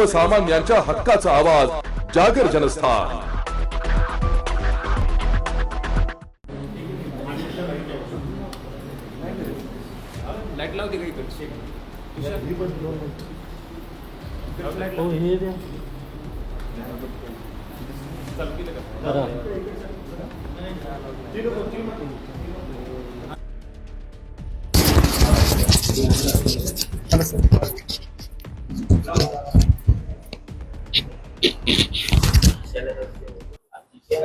सर्वसामान्यांच्या हक्काचा आवाज़ जागर जनस्थान.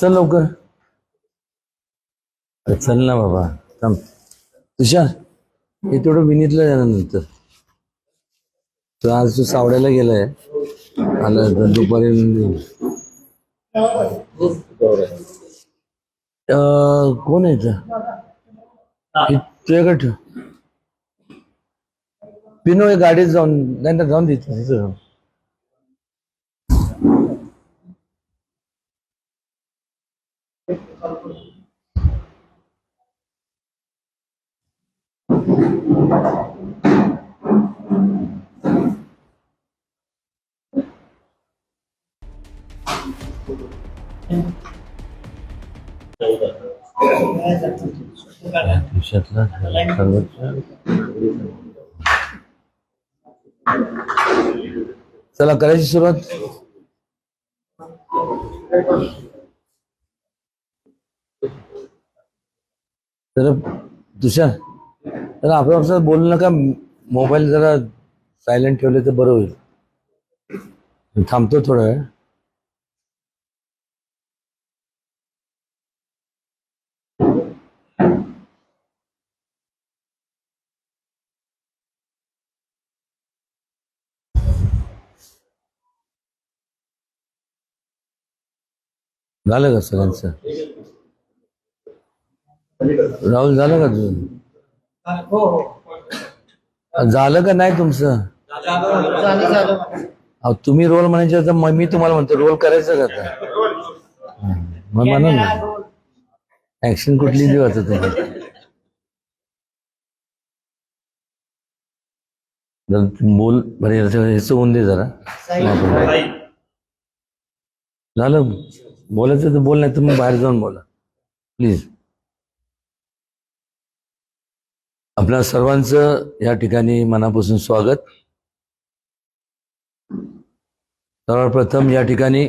चल लवकर. अरे चल ना बाबा थांब. तुषार हे तेवढं विनीतला जाणार नंतर. आज तू सावड्याला गेलाय. आला दुपारी कोण आहे तर तुझ्याकडे ठेव. पिनो गाडीत जाऊन नाही जाऊन देतो तिथं चला करायची सुरुवात. तर तुषार तर आपल्या आपलं बोलू नका मोबाईल जरा सायलेंट ठेवले तर बरं होईल. थांबतो थोडा झालं का सगळ्यांचं? राहुल झालं का तुझं? झालं का नाही तुमचं? अहो, तुम्ही रोल म्हणायचे तर मग मी तुम्हाला म्हणतो रोल करायचं का आता? मग म्हणा ना. ऍक्शन कुठली देऊ आता तुम्ही? बोल बरं याचं- ह्याचं होऊन दे जरा. झालं? बोलायचं तर बोल नाही तर मग बाहेर जाऊन बोला. प्लीज आपल्या सर्वांचं या ठिकाणी मनापासून स्वागत. सर्वप्रथम या ठिकाणी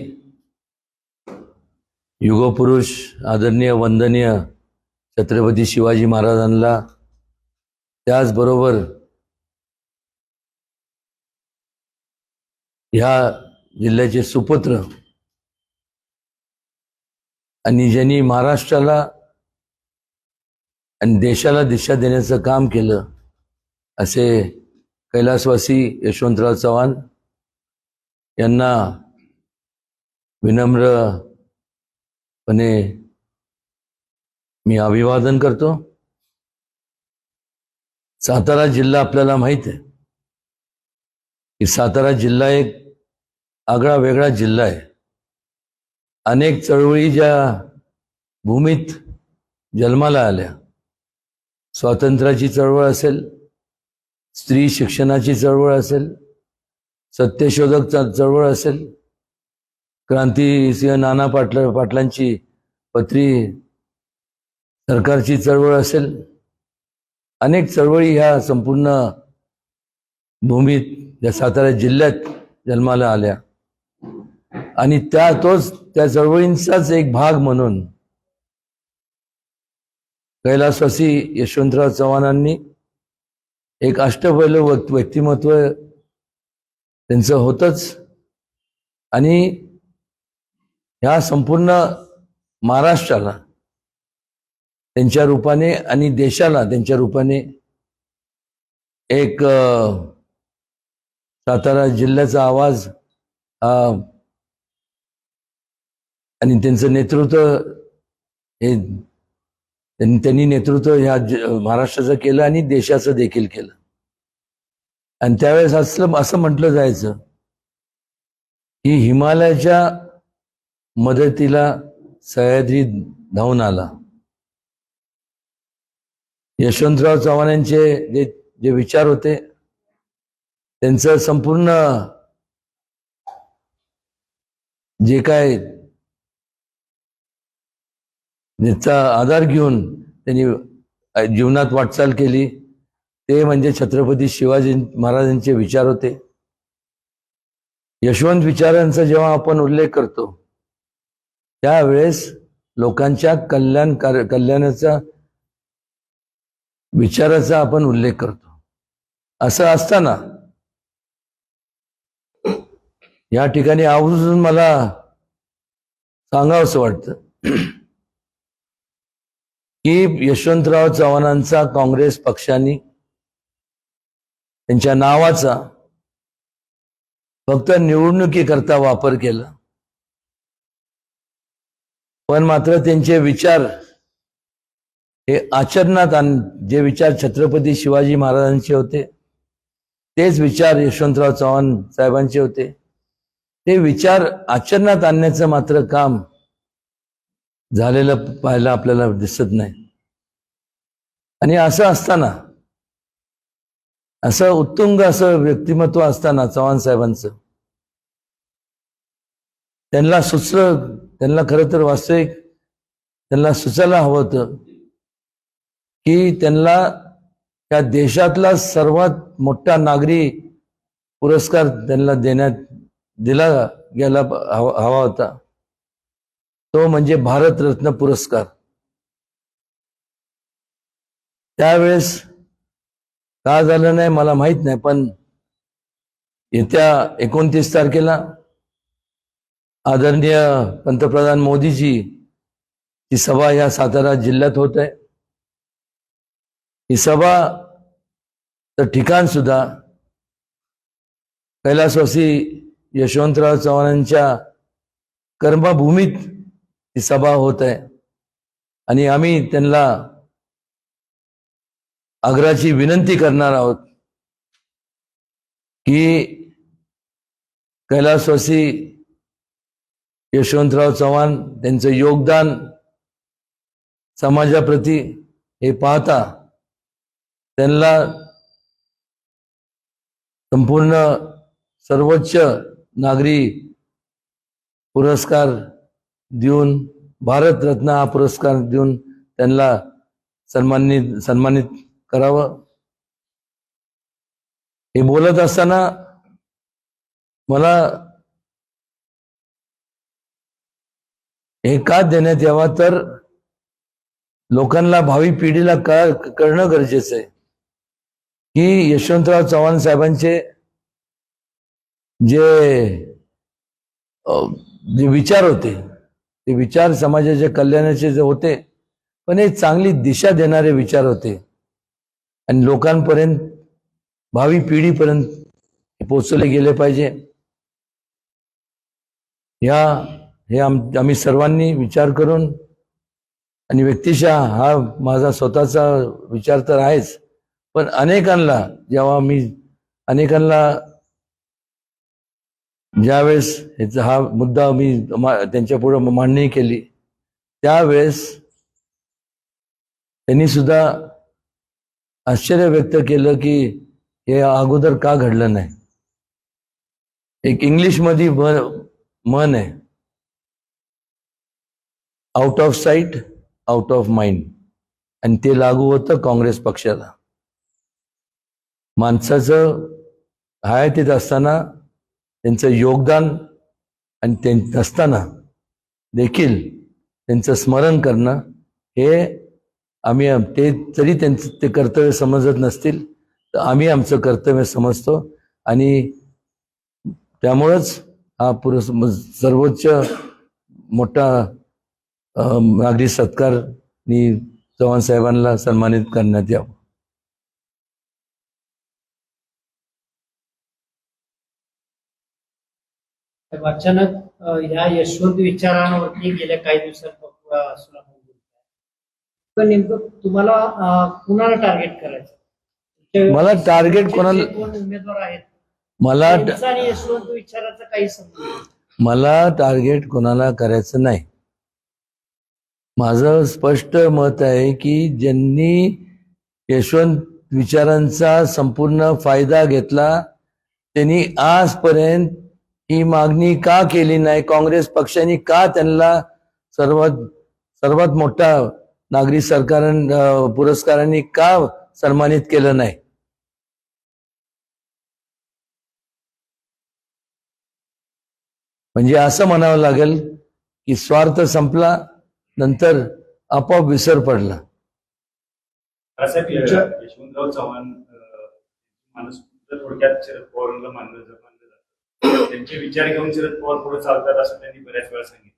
युगपुरुष आदरणीय वंदनीय छत्रपती शिवाजी महाराजांना त्याचबरोबर ह्या जिल्ह्याचे सुपुत्र आणि ज्यांनी महाराष्ट्राला आणि देशाला दिशा देण्याचं काम केलं असे कैलासवासी यशवंतराव चव्हाण यांना विनम्रपणे मी अभिवादन करतो. सातारा जिल्हा आपल्याला माहीत आहे की सातारा जिल्हा एक आगळा वेगळा जिल्हा आहे. अनेक चळवळी ज्या भूमीत जन्माला आल्या. स्वातंत्र्याची चळवळ असेल स्त्री शिक्षणाची चळवळ असेल सत्यशोधक चळवळ असेल क्रांतीसिंह नाना पाटला पाटलांची पत्री सरकारची चळवळ असेल अनेक चळवळी ह्या संपूर्ण भूमीत या सातारा जिल्ह्यात जन्माला आल्या. आणि त्या तोच त्या चळवळींचाच एक भाग म्हणून कैलासवासी यशवंतराव चव्हाणांनी एक अष्टपैलू व्यक्तिमत्व त्यांचं होतच. आणि ह्या संपूर्ण महाराष्ट्राला त्यांच्या रूपाने आणि देशाला त्यांच्या रूपाने एक सातारा जिल्ह्याचा आवाज हा आणि त्यांचं नेतृत्व हे त्यांनी नेतृत्व ह्या महाराष्ट्राचं केलं आणि देशाचं देखील केलं. आणि त्यावेळेस असं असं म्हटलं जायचं की हिमालयाच्या मदतीला सह्याद्री धावून आला. यशवंतराव चव्हाण यांचे जे जे विचार होते त्यांचं संपूर्ण जे काय ज्याचा आधार घेऊन त्यांनी जीवनात वाटचाल केली. ते म्हणजे छत्रपती शिवाजी महाराजांचे विचार होते. यशवंत विचारांचा जेव्हा आपण उल्लेख करतो त्यावेळेस लोकांच्या कल्याण कल्याणाचा विचाराचा आपण उल्लेख करतो. असं असताना या ठिकाणी आवर्जून मला सांगावंसं वाटतं. की यशवंतराव चव्हाणांचा काँग्रेस पक्षाने त्यांच्या नावाचा फक्त निवडणुकीकरता वापर केला. पण मात्र त्यांचे विचार हे आचरणात आण जे विचार छत्रपती शिवाजी महाराजांचे होते तेच विचार यशवंतराव चव्हाण साहेबांचे होते. ते विचार आचरणात आणण्याचं मात्र काम झालेलं पाहायला आपल्याला दिसत नाही. आणि असं असताना असं उत्तुंग असं व्यक्तिमत्व असताना चव्हाण साहेबांचं त्यांना सुचलं त्यांना खरं तर वास्तविक त्यांना सुचायला हवं होतं की त्यांना त्या देशातला सर्वात मोठा नागरी पुरस्कार त्यांना देण्यात दिला गेला हवा हवा होता. तो म्हणजे भारतरत्न पुरस्कार. त्यावेळेस का झालं नाही मला माहीत नाही पण येत्या एकोणतीस तारखेला आदरणीय पंतप्रधान मोदीजी ही सभा या सातारा जिल्ह्यात होत आहे. ही सभा तर ठिकाण सुद्धा कैलासवासी यशवंतराव चव्हाणांच्या कर्मभूमीत ही सभा होत आहे. आणि आम्ही त्यांना आग्राची विनंती करणार आहोत की कैलासवासी यशवंतराव चव्हाण त्यांचं योगदान समाजाप्रती हे पाहता त्यांना संपूर्ण सर्वोच्च नागरी पुरस्कार देऊन भारतरत्न हा पुरस्कार देऊन त्यांना सन्मानित सन्मानित करावं. हे बोलत असताना मला हे का देण्यात यावा? तर लोकांना भावी पिढीला का कळणं गरजेचं आहे? की यशवंतराव चव्हाण साहेबांचे जे जे विचार होते ते विचार समाजाच्या कल्याणाचे जे होते पण हे चांगली दिशा देणारे विचार होते. आणि लोकांपर्यंत भावी पिढीपर्यंत पोचवले गेले पाहिजे. ह्या हे आम आम्ही सर्वांनी विचार करून आणि व्यक्तिशः हा माझा स्वतःचा विचार तर आहेच पण अनेकांना जेव्हा मी अनेकांना ज्यावेळेस ह्याचा हा मुद्दा मी त्यांच्या पुढे मांडणी केली त्यावेळेस त्यांनी सुद्धा आश्चर्य व्यक्त केलं की हे अगोदर का घडलं नाही. एक इंग्लिशमध्ये मन मन आहे out of sight out of mind आणि ते लागू होतं काँग्रेस पक्षाला. माणसाचं हाय तिथं असताना त्यांचं योगदान आणि ते नसताना देखील त्यांचं स्मरण करणं हे आम्ही ते जरी त्यांचं ते कर्तव्य समजत नसतील तर आम्ही आमचं कर्तव्य समजतो. आणि त्यामुळंच हा पुरस् सर्वोच्च मोठा नागरी सत्कारनी चव्हाण साहेबांना सन्मानित करण्यात यावं. तर अचानक या यशवंत विचारांवरती गेल्या काही. पण नेमकं तुम्हाला कुणाला टार्गेट करायचं मला तुमचे कोणाला- उमेदवार आहेत मला आणि यशवंत विचाराचा काही संबंध नाही. मला टार्गेट कोणाला करायचं नाही माझं स्पष्ट मत आहे की ज्यांनी यशवंत विचारांचा संपूर्ण फायदा घेतला त्यांनी आजपर्यंत ही मागणी का केली नाही? काँग्रेस पक्षाने का त्यांना सर्वात सर्वात मोठा नागरी सरकार पुरस्कारांनी का सन्मानित केलं नाही? म्हणजे असं म्हणावं लागेल की स्वार्थ संपला नंतर आपोआप विसर पडला. यशवंतराव चव्हाण माणूस थोडक्यात शरद पवारांना मानलं जात मानलं जातं त्यांचे विचार घेऊन शरद पवार पुढे चालतात असं त्यांनी बऱ्याच वेळा सांगितलं.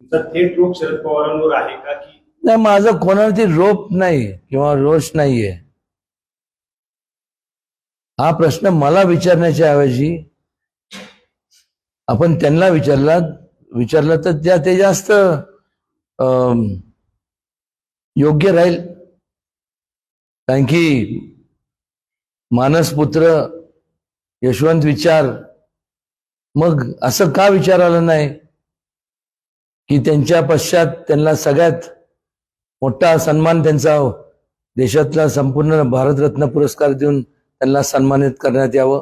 तुमचा थेट रोग शरद पवारांवर आहे का की नाही माझं कोणावरती रोप नाही किंवा रोष नाहीये. हा प्रश्न मला विचारण्याच्या ऐवजी आपण त्यांना विचारला विचारला तर त्या ते जास्त योग्य राहील. कारण की मानसपुत्र यशवंत विचार मग असं का विचार आलं नाही की त्यांच्या पश्चात त्यांना सगळ्यात मोठा सन्मान त्यांचा देशातला संपूर्ण भारतरत्न पुरस्कार देऊन त्यांना सन्मानित करण्यात यावं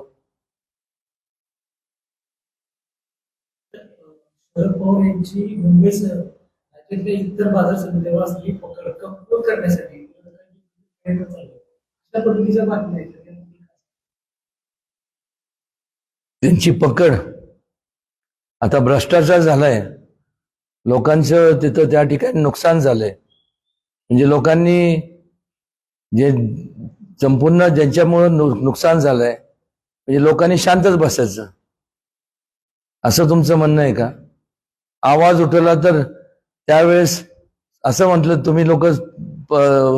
शरद पवार यांची मुंबईसह राज्यातल्या इतर बाजार समित्यावर असलेली पकड कमकुवत करण्यासाठी प्रयत्न चालू आहे. अशा पद्धतीच्या बातम्या आहेत. त्यांची पकड आता भ्रष्टाचार झालाय. लोकांचं तिथं त्या ठिकाणी नुकसान झालंय. म्हणजे लोकांनी जे संपूर्ण ज्यांच्यामुळं नु- नुकसान झालंय म्हणजे लोकांनी शांतच बसायचं. असं तुमचं म्हणणं आहे का? आवाज उठवला तर त्यावेळेस असं म्हटलं तुम्ही लोक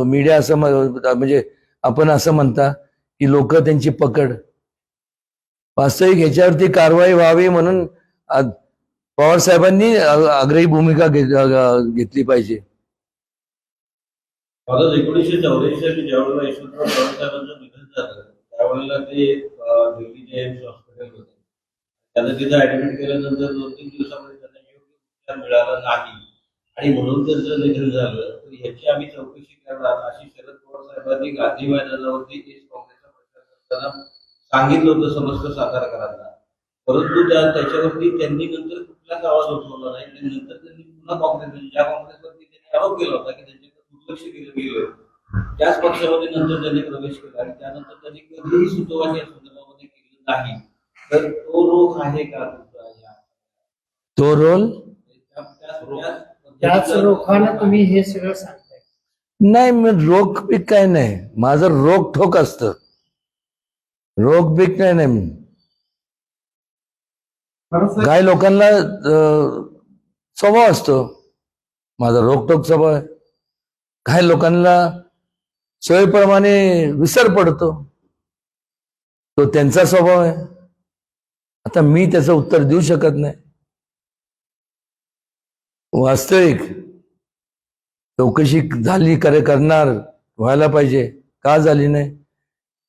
मीडिया असं म्हणजे आपण असं म्हणता की लोक त्यांची पकड. वास्तविक ह्याच्यावरती कारवाई व्हावी म्हणून पवार साहेबांनी आग्रही भूमिका घेतली पाहिजे. आता एकोणीसशे चौऱ्याऐंशी साली ज्यावेळेला यशवंतराव पवार साहेबांचं निधन झालं त्यावेळेला ते दिल्ली दिल्लीचे हॉस्पिटल होते. त्यांना तिथं ऍडमिट केल्यानंतर दोन तीन दिवसामध्ये त्यांना योग्य उपचार मिळाला नाही. आणि म्हणून त्यांचं निधन झालं. तर ह्याची आम्ही चौकशी करणार अशी शरद पवार साहेबांनी गांधी मैदानावरती काँग्रेसचा प्रचार करताना सांगितलं होतं समस्त सातारकरांना. परंतु त्या त्याच्यावरती त्यांनी नंतर कुठलाच आवाज़ उठवला नाही आणि नंतर त्यांनी पुन्हा काँग्रेस ज्या काँग्रेसवरती त्यांनी आरोप केला होता की त्यांच्याकडे दुर्लक्ष केलं गेलं त्याच पक्षामध्ये नंतर त्यांनी प्रवेश केला आणि त्यानंतर त्यांनी कधीही सुतोवाच या संदर्भामध्ये केलं नाही. तर तो रोग आहे का तुमचा या? तो रोल? त्या- त्या- त्या- त्याच रोखानं तुम्ही हे सगळं सांगताय. नाही मी रोख पीक काय नाही. माझं रोख ठोक असतं. रोख पीक काय नाही. काय लोकांना स्वभाव असतो. माझा रोकटोक स्वभाव आहे. काही लोकांना सोयीप्रमाणे विसर पडतो. तो त्यांचा स्वभाव आहे. आता मी त्याचं उत्तर देऊ शकत नाही. वास्तविक चौकशी झाली करे करणार व्हायला पाहिजे. का झाली नाही?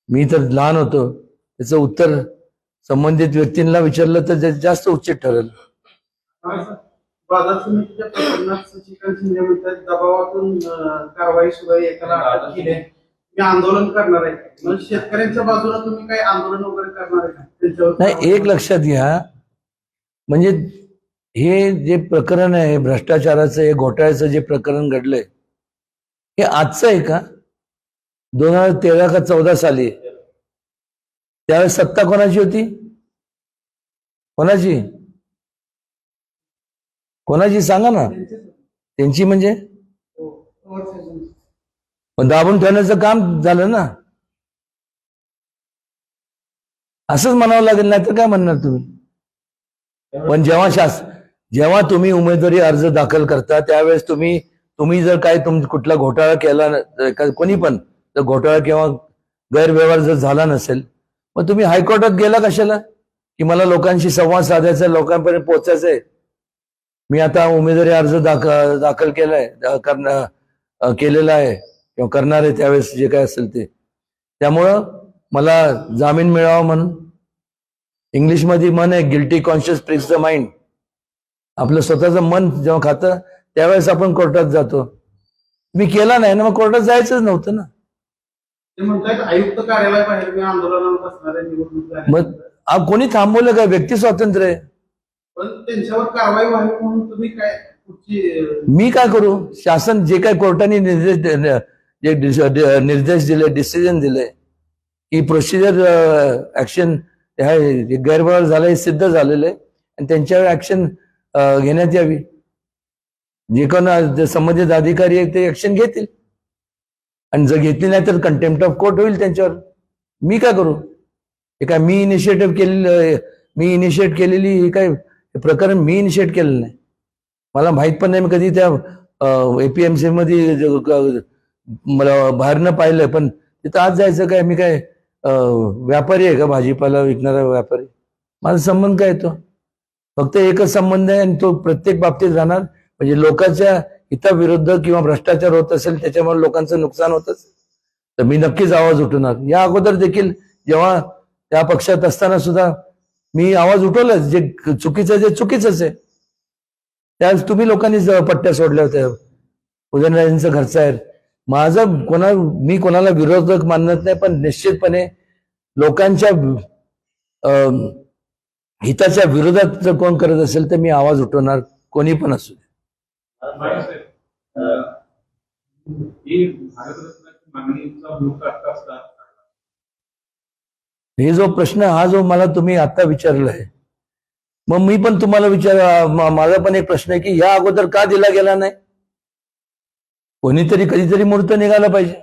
मी तर लहान होतो. त्याचं उत्तर संबंधित व्यक्तींना विचारलं तर जास्त उचित ठरेल. बाजार समितीच्या प्रकरणात शशिकांत शिंदे म्हणतात दबावातून अं, कारवाई सुरू आहे एकाला अटक केली आहे. मी आंदोलन करणार आहे. मग शेतकऱ्यांच्या बाजूला तुम्ही काही आंदोलन वगैरे करणार आहे का? त्यांच्यावर नाही एक लक्षात घ्या. म्हणजे हे जे प्रकरण आहे भ्रष्टाचाराचं हे घोटाळ्याचं जे प्रकरण घडलंय हे आजचं आहे का? दोन हजार तेरा का चौदा साली त्यावेळेस सत्ता कोणाची होती? कोणाची? कोणाची? सांगा ना. त्यांची म्हणजे? दाबून ठेवण्याचं काम झालं ना. असंच म्हणावं लागेल नाही तर काय म्हणणार तुम्ही? पण जेव्हा शास जेव्हा तुम्ही उमेदवारी अर्ज दाखल करता त्यावेळेस तुम्ही तुम्ही जर काय तुम कुठला घोटाळा केला कोणी पण जर घोटाळा किंवा गैरव्यवहार जर झाला नसेल मग तुम्ही हायकोर्टात गेला कशाला? की मला लोकांशी संवाद साधायचा लोकांपर्यंत पोहोचायचं आहे मी आता उमेदवारी अर्ज दाखल दाखल केलाय दा- केलेला आहे किंवा करणार आहे त्यावेळेस जे काय असेल ते. त्यामुळं मला जामीन मिळावा म्हणून. इंग्लिशमध्ये मन आहे guilty conscious pricks the mind आपलं स्वतःचं मन जेव्हा खातं त्यावेळेस आपण कोर्टात जातो. मी केला नाही ना मग कोर्टात जायचंच नव्हतं ना. ते म्हणतायत आयुक्त कार्यालयाबाहेर मी बसणार आहे निवडणूक मग. आ, कोणी थांबवलं काय व्यक्ती स्वातंत्र्य आहे. पण त्यांच्यावर कारवाई व्हावी म्हणून तुम्ही काय अं, मी काय करू? शासन जे काय कोर्टाने निर्देश दे- जे डिस- निर्देश दिले डिसिजन दिले की प्रोसिजर ऍक्शन गैरव्यवहार झाला हे सिद्ध झालेलं आहे आणि त्यांच्यावर ऍक्शन घेण्यात यावी. जे कोण संबंधित अधिकारी आहेत ते ऍक्शन घेतील. आणि जर घेतली नाही तर कंटेम्प्ट ऑफ कोर्ट होईल त्यांच्यावर. मी काय करू? हे काय मी इनिशिएटिव्ह केलेलं मी इनिशिएट केलेली हे काय प्रकरण मी इनिशिएट केलेलं नाही. मला माहीत पण नाही मी कधी त्या एपीएमसी मध्ये एम सीमध्ये मला बाहेरनं पाहिलं पण तिथं आज जायचं काय? मी काय व्यापारी आहे का? भाजीपाला विकणारा व्यापारी. माझा संबंध काय येतो फक्त एकच संबंध आहे आणि तो प्रत्येक बाबतीत राहणार. म्हणजे लोकांच्या हिताविरुद्ध किंवा भ्रष्टाचार होत असेल त्याच्यामुळे लोकांचं नुकसान होत असेल तर मी नक्कीच आवाज उठवणार. या अगोदर देखील जेव्हा त्या पक्षात असताना सुद्धा मी आवाज उठवलाच. जे चुकीचं जे चुकीचंच आहे. त्या तुम्ही लोकांनी पट्ट्या सोडल्या होत्या. उदयनराजेंचं घरचं आहे. माझं कोणा मी कोणाला विरोधक मानत नाही पण निश्चितपणे लोकांच्या अं, हिताच्या विरोधात जर कोण करत असेल तर मी आवाज उठवणार. कोणी पण असू दे. हे जो प्रश्न हा जो मला तुम्ही आता विचारलाय आहे मग मी पण तुम्हाला विचार माझा पण एक प्रश्न आहे की या अगोदर का दिला गेला नाही? कोणीतरी कधीतरी मूर्त निघाला पाहिजे.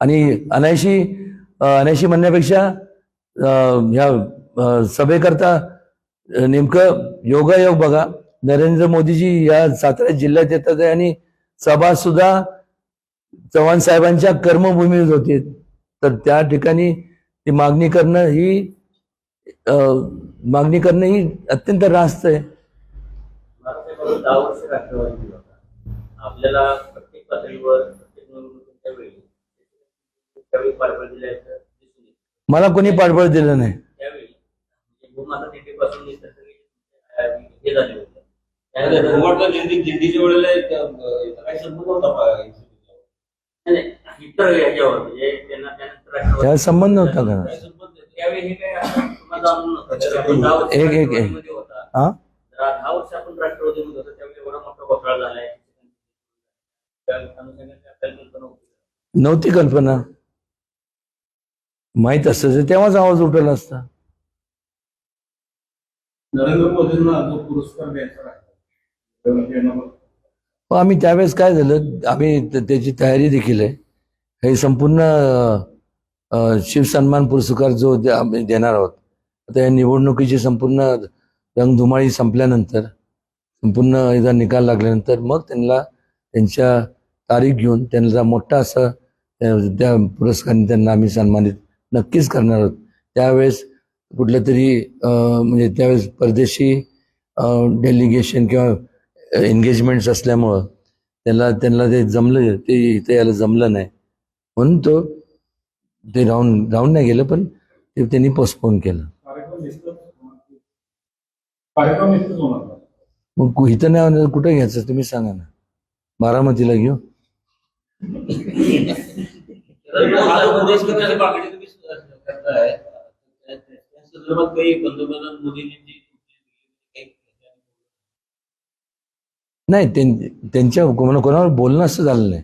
आणि अनायशी अनायशी म्हणण्यापेक्षा ह्या सभेकरता नेमकं योगायोग बघा. नरेंद्र मोदीजी या सातारा जिल्ह्यात येतात आणि सभा सुद्धा चव्हाण साहेबांच्या कर्मभूमीत होती. तर त्या ठिकाणी ती मागणी करणं ही मागणी करणं ही अत्यंत रास्त आहे. आपल्याला प्रत्येक पातळीवर मला कोणी पाठबळ दिलं नाही. होते दिंडी दिंडीच्या वेळेला काही संबंध होता इतर म्हणजे त्यांना संबंध नव्हता का? संबंध. त्यावेळी हे काय तुम्हाला जाणून नव्हतं. एक- एक- एक. राष्ट्रवादीमध्ये होता. हा दहा वर्ष आपण राष्ट्रवादीमध्ये होतो त्यावेळी एवढा मोठा घोटाळा झालाय त्या अनुषंगाने आपल्याला कल्पना होती नव्हती कल्पना माहीत असतं तेव्हाच आवाज उठवला असता नरेंद्र मोदींना जो पुरस्कार द्यायचा आहे हो, आम्ही त्यावेळेस काय झालं आम्ही त्याची तयारी देखील आहे. हे संपूर्ण शिवसन्मान पुरस्कार जो आम्ही देणार आहोत आता या निवडणुकीची संपूर्ण रंगधुमाळी संपल्यानंतर संपूर्ण एकदा निकाल लागल्यानंतर मग त्यांना त्यांच्या तारीख घेऊन त्यांचा मोठा असं त्या- पुरस्काराने त्यांना आम्ही सन्मानित नक्कीच करणार आहोत. त्यावेळेस कुठल्या तरी म्हणजे त्यावेळेस परदेशी डेलिगेशन किंवा एंगेजमेंट्स असल्यामुळं त्याला त्यांना ते जमलं ते इथे यायला जमलं नाही. म्हणून तो ते राहून राहून नाही गेलं पण ते त्यांनी पोस्टपोन केलं. मग इथं नाही होणार, कुठं घ्यायचं तुम्ही सांगा ना. बारामतीला घेऊ. हा जो पुरस्काराची मागणी तुम्ही करताय त्या- त्या संदर्भात काही पंतप्रधान मोदींची काही नाही त्यां- त्यांच्या कोणा कोणावर बोलणं असं झालं नाही.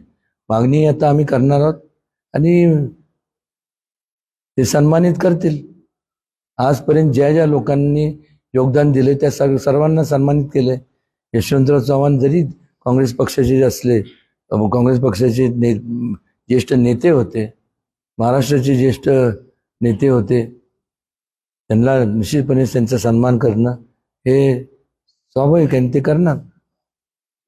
मागणी आता आम्ही करणार आहोत आणि ते सन्मानित करतील. आजपर्यंत ज्या ज्या लोकांनी योगदान दिले त्या सर्व सर्वांना सन्मानित केले यशवंतराव चव्हाण जरी काँग्रेस पक्षाचे असले काँग्रेस पक्षाचे ने ज्येष्ठ नेते होते महाराष्ट्राचे ज्येष्ठ नेते होते त्यांना निश्चितपणे त्यांचा सन्मान करणं हे स्वाभाविक आहे ते करणार.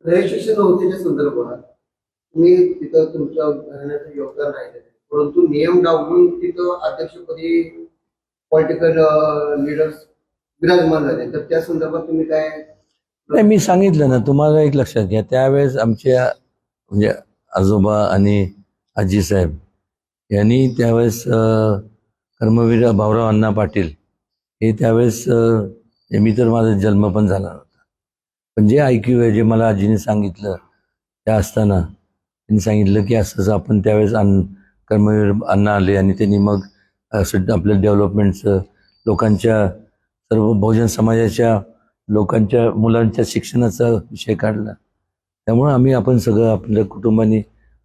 रजिस्ट्रेशन नव्हतीच्या संदर्भात तुम्ही तिथं तुमच्या घराण्याचं योगदान राहिलं परंतु नियम डावलून तिथं अध्यक्षपदी पॉलिटिकल लिडर्स विराजमान झाले. तर त्या संदर्भात तुम्ही काय नाही मी सांगितलं ना तुम्हाला एक लक्षात घ्या. त्यावेळेस आमच्या म्हणजे आजोबा आणि आजी साहेब यांनी त्यावेळेस कर्मवीर भाऊराव अण्णा पाटील हे त्यावेळेस मी तर माझा जन्म पण झाला नव्हता. पण जे ऐक्यू आहे जे मला आजीने सांगितलं त्या असताना त्यांनी सांगितलं की असं असं आपण त्यावेळेस अन्न कर्मवीर अण्णा आले आणि त्यांनी मग असं आपल्या डेव्हलपमेंटचं लोकांच्या सर्व बहुजन समाजाच्या लोकांच्या मुलांच्या शिक्षणाचा विषय काढला. त्यामुळं आम्ही आपण सगळं आपल्या कुटुंबाने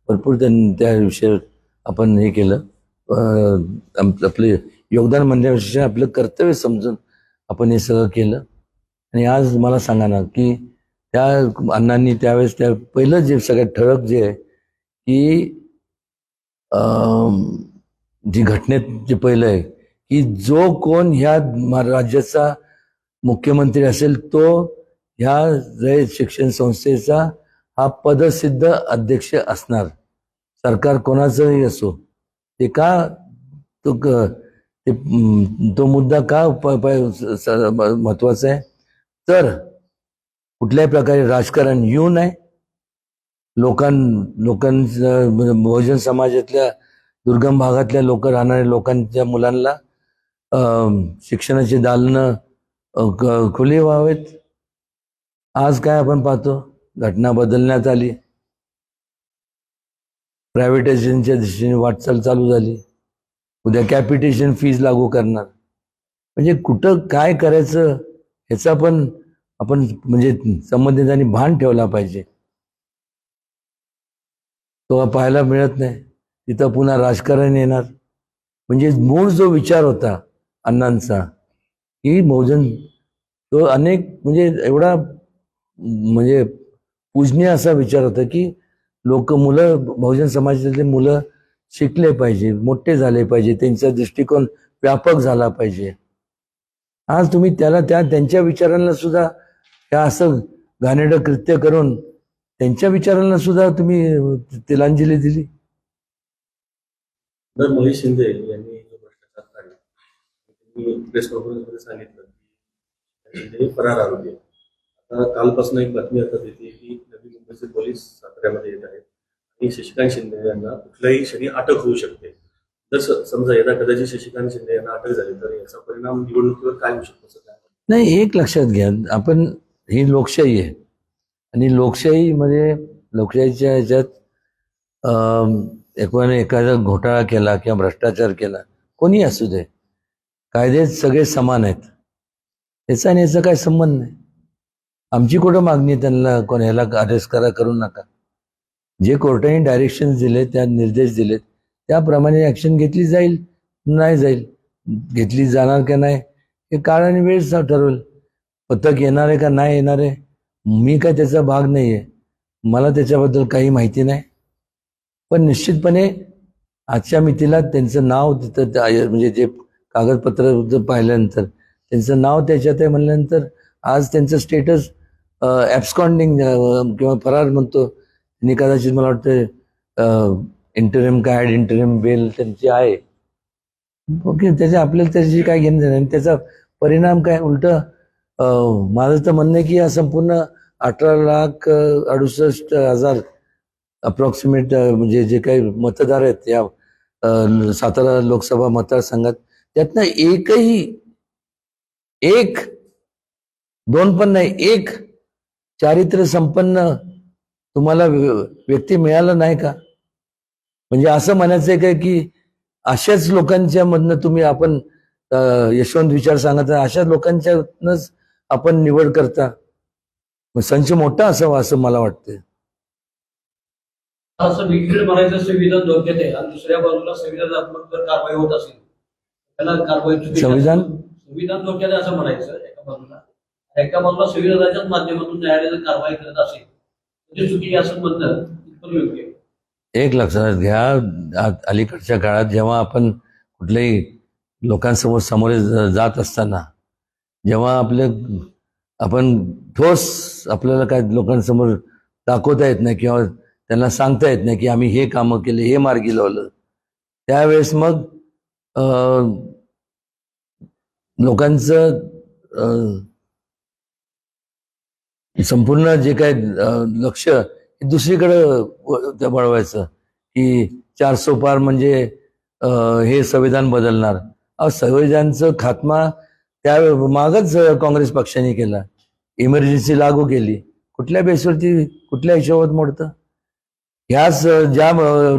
भरपूर त्यां त्या विषयावर आपण हे केलं. आपलं आपले योगदान म्हणण्यापेक्षा आपलं कर्तव्य समजून आपण हे सगळं केलं. आणि आज मला सांगा ना की त्या अण्णांनी त्यावेळेस त्या पहिलं जे सगळ्यात ठळक जे आहे की अं, जी घटनेत जे पहिलं आहे की जो कोण ह्या राज्याचा मुख्यमंत्री असेल तो ह्या रयत शिक्षण संस्थेचा हा पदसिद्ध अध्यक्ष असणार. सरकार कोणाचंही असो. ते का तो क- ते तो मुद्दा का प- महत्त्वाचा आहे? तर कुठल्याही प्रकारे राजकारण येऊ नये. लोकां लोकांचं बहुजन समाजातल्या दुर्गम भागातल्या लोक राहणाऱ्या लोकांच्या मुलांना शिक्षणाची दालनं खुली व्हावेत. आज काय आपण पाहतो? घटना बदलण्यात आली. प्रायव्हेटायझेशनच्या दृष्टीने वाटचाल चालू झाली. उद्या कॅपिटेशन फीज लागू करणार. म्हणजे कुठं काय करायचं? ह्याचा पण आपण म्हणजे संबंधितांनी भान ठेवला पाहिजे. तो पाहायला मिळत नाही. तिथं पुन्हा राजकारण येणार. म्हणजे मूळ जो विचार होता अण्णांचा की बहुजन तो अनेक म्हणजे एवढा म्हणजे पूजनीय असा विचार होता की लोक मुलं बहुजन समाजातले मुलं शिकले पाहिजे मोठे झाले पाहिजे त्यांचा दृष्टिकोन व्यापक झाला पाहिजे. आज तुम्ही त्याला त्या त्यांच्या विचारांना सुद्धा त्या असं घाणेडं कृत्य करून त्यांच्या विचारांना सुद्धा तुम्ही तिलांजली दिली? तर महेश शिंदे यांनी जो भ्रष्टाचार काढला त्यांनी प्रेस कॉन्फरन्समध्ये सांगितलं की शिंदे हे फरार आरोपी आता कालपासून एक बातमी आता येते की नवी मुंबईचे पोलीस साताऱ्यामध्ये येत आहेत. आणि शशिकांत शिंदे यांना कुठल्याही क्षणी अटक होऊ शकते. जर समजा यदा कदाचित शशिकांत शिंदे यांना अटक झाली तर याचा परिणाम निवडणुकीवर काय होऊ शकतो नाही एक लक्षात घ्या. आपण ही लोकशाही आहे. आणि लोकशाहीमध्ये म्हणजे लोकशाहीच्या ह्याच्यात अं, एकाने एखादा घोटाळा केला किंवा भ्रष्टाचार केला कोणी असू दे. कायदे सगळे समान आहेत. याचा आणि याचा काय संबंध नाही. आमची कुठं मागणी त्यांना कोण ह्याला अरेस्ट करा करू नका. जे कोर्टाने डायरेक्शन दिले त्या निर्देश दिलेत. त्याप्रमाणे ॲक्शन घेतली जाईल नाही जाईल घेतली जाणार का नाही हे काळ आणि वेळ ठरवेल. पथक येणार आहे का नाही येणार आहे मी काय त्याचा भाग नाही आहे मला त्याच्याबद्दल काही माहिती नाही. पण निश्चितपणे आजच्या मितीला त्यांचं नाव तिथं म्हणजे जे कागदपत्र पाहिल्यानंतर त्यांचं नाव त्याच्यात आहे म्हणल्यानंतर आज त्यांचं स्टेटस ॲब्स्कॉन्डिंग किंवा फरार म्हणतो त्यांनी कदाचित मला वाटतं इंटरिम काय इंटरिम बेल त्यांची आहे. ओके त्याच्या आपल्याला त्याची काय घेणं देणं नाही. आणि त्याचा परिणाम काय? उलट माझं तर म्हणणं आहे की या संपूर्ण अठरा लाख अडुसष्ट हजार अप्रॉक्सिमेट म्हणजे जे काही मतदार आहेत या सातारा लोकसभा मतदारसंघात त्यातनं एकही एक दोन पण नाही एक चारित्र्य संपन्न तुम्हाला व्य- व्यक्ती मिळाला नाही का? म्हणजे असं म्हणायचंय काय की अशाच लोकांच्या मधनं तुम्ही आपण यशवंत विचार सांगत आहे, अशाच लोकांच्यातनंच आपण निवड करता? संच मोठा असावा असं मला वाटतं असं विक्रीड म्हणायचं संविधान धोक्यात आहे आणि दुसऱ्या बाजूला संविधानात्मक जर कारवाई होत असेल त्याला कारवाई चुकीची संविधान? संविधान धोक्यात आहे असं म्हणायचं एका बाजूला. एका बाजूला संविधानाच्याच माध्यमातून न्यायालय जर कारवाई करत असेल चुकी असं म्हणणं योग्य एक लक्षात घ्या अलीकडच्या काळात जेव्हा आपण कुठल्याही लोकांसमोर सामोरे जात असताना जेव्हा आपले आपण ठोस आपल्याला काय लोकांसमोर दाखवता येत नाही किंवा त्यांना सांगता येत नाही की आम्ही हे कामं केले हे मार्गी लावलं त्यावेळेस मग लोकांचं संपूर्ण जे काय लक्ष दुसरीकडं त्या वळवायचं की चार सोपार म्हणजे हे संविधान बदलणार. संविधानचं खात्मा त्या मागच काँग्रेस पक्षाने केला. इमर्जन्सी लागू केली. कुठल्या बेसवरती कुठल्या हिशोबात मोडतं? ह्याच ज्या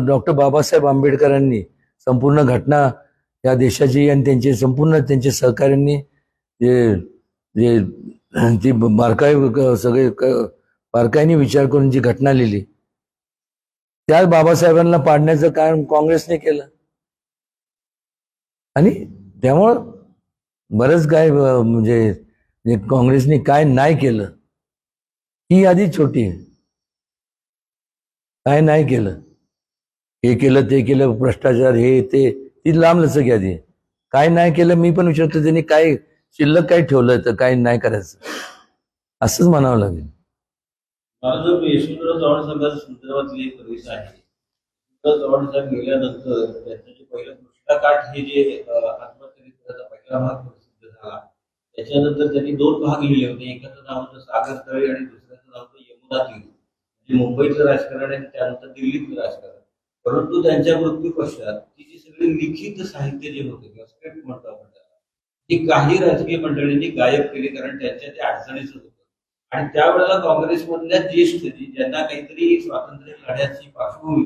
डॉक्टर बाबासाहेब आंबेडकरांनी संपूर्ण घटना या देशाची आणि त्यांचे संपूर्ण त्यांच्या सहकाऱ्यांनी जे जे ती बारकाई सगळे क- बारकाईने विचार करून जी घटना लिहिली त्या बाबासाहेबांना पाडण्याचं काम काँग्रेसने केलं. आणि त्यामुळं बरंच काय म्हणजे काँग्रेसने काय नाही केलं ही यादी छोटी आहे. काय नाही केलं हे केलं ते केलं भ्रष्टाचार हे ते ती लांब लचक यादी आहे. काय नाही केलं मी पण विचारतो त्यांनी काय शिल्लक काय ठेवलं तर काय नाही करायचं. असंच म्हणावं लागेल. माझं यशवंतराव चव्हाण साहेबांच्या संदर्भातली एक कविता आहे चव्हाण साहेब गेल्यानंतर त्यांचं जे पहिलं कृष्णाकाठ हे जे अं, आत्मचरित्राचा पहिला भाग प्रसिद्ध झाला त्याच्यानंतर त्यांनी दोन भाग लिहिले होते. एकाचं नाव होतं सागर तळे आणि दुसऱ्याचं नाव होतं यमुना तीर. म्हणजे मुंबईचं राजकारण आणि त्यानंतर दिल्लीतलं राजकारण. परंतु त्यांच्या मृत्यू पश्चात ती जी सगळी लिखित साहित्य जे होते किंवा स्क्रिप्ट म्हणतो आपण त्याला ती काही राजकीय मंडळींनी गायब केली कारण त्यांच्या ते अडचणीच होतं. आणि त्यावेळेला काँग्रेसमधल्या ज्येष्ठ जी ज्यांना काहीतरी स्वातंत्र्य लढ्याची पार्श्वभूमी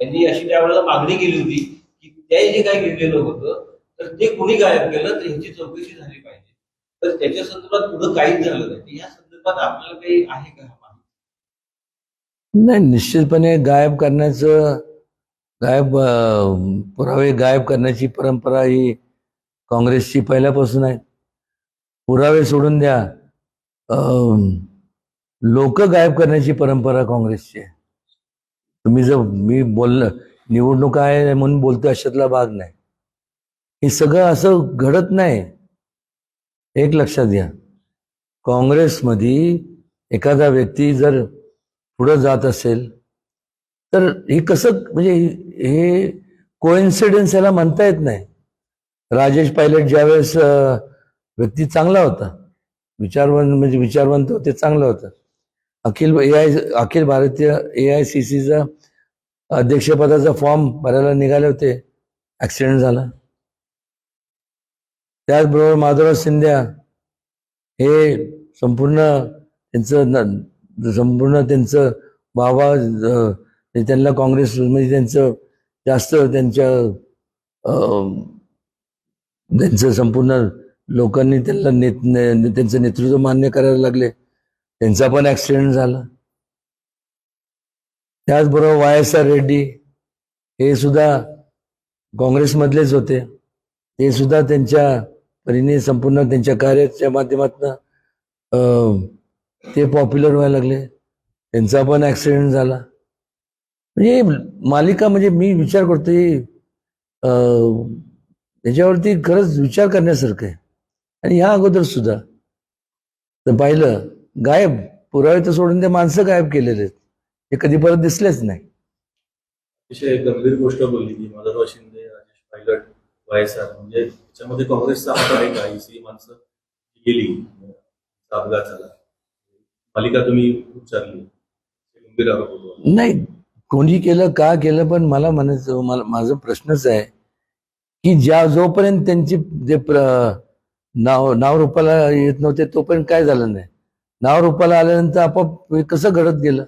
त्यांनी अशी त्यावेळेला मागणी केली होती की ते जे काही लिहिलेलं होतं तर ते कुणी गायब केलं तर ह्याची चौकशी झाली पाहिजे. तर त्याच्या संदर्भात पुढं काहीच झालं नाही. या संदर्भात आपल्याला काही आहे का नाही निश्चितपणे गायब करण्याचं गायब पुरावे गायब करण्याची परंपरा ही काँग्रेसची पहिल्यापासून आहे. पुरावे सोडून द्या. लोक गायब करण्याची परंपरा काँग्रेसची आहे. तुम्ही जर मी बोललं निवडणूक आहे म्हणून बोलतो अशातला भाग नाही. हे सगळं असं घडत नाही. एक लक्षात घ्या. काँग्रेसमध्ये एखादा व्यक्ती जर पुढं जात असेल तर हे कसं म्हणजे हे कोइन्सिडन्स याला म्हणता येत नाही. राजेश पायलट ज्यावेळेस व्यक्ती चांगला होता विचारवंत म्हणजे विचारवंत होते चांगलं होतं. अखिल ए I Akhil Bharatiya A I C सीचा अध्यक्षपदाचा फॉर्म भरायला निघाले होते. ॲक्सिडेंट झाला. त्याचबरोबर माधवराव सिंध्या हे संपूर्ण त्यांचं संपूर्ण त्यांचं बाबा म्हणजे त्यांना काँग्रेस म्हणजे त्यांचं जास्त त्यांच्या त्यांचं संपूर्ण लोकांनी त्यांना नेत त्यांचं नेतृत्व मान्य करायला लागले. त्यांचा पण ॲक्सिडेंट झाला. त्याचबरोबर वाय एस आर रेड्डी हे सुद्धा काँग्रेसमधलेच होते. ते सुद्धा त्यांच्या परीने संपूर्ण त्यांच्या कार्याच्या माध्यमातून ते पॉप्युलर व्हायला लागले. त्यांचा पण ॲक्सिडेंट झाला. म्हणजे मालिका म्हणजे मी विचार करतो त्याच्यावरती खरंच विचार करण्यासारखं आहे. आणि ह्या अगोदर सुद्धा. तर पाहिलं गायब पुरावे तर सोडून ते माणसं गायब केलेले आहेत. ते कधी परत दिसलेच नाही. अतिशय गंभीर गोष्ट बोलली की माधवराव शिंदे राजेश पायलट वायसार म्हणजे त्याच्यामध्ये काँग्रेसचा हात आहे का? ही माणसं गेली. अपघात झाला मालिका तुम्ही उच्चारली. गंभीर आरोप होतो. नाही कोणी केलं का केलं पण मला म्हणायचं मला माझा प्रश्नच आहे की ज्या जोपर्यंत त्यांची जे प्र नाव नाव रूपाला येत नव्हते तो पण काय झालं नाही. नाव रूपाला आल्यानंतर आपोआप कसं घडत गेलं?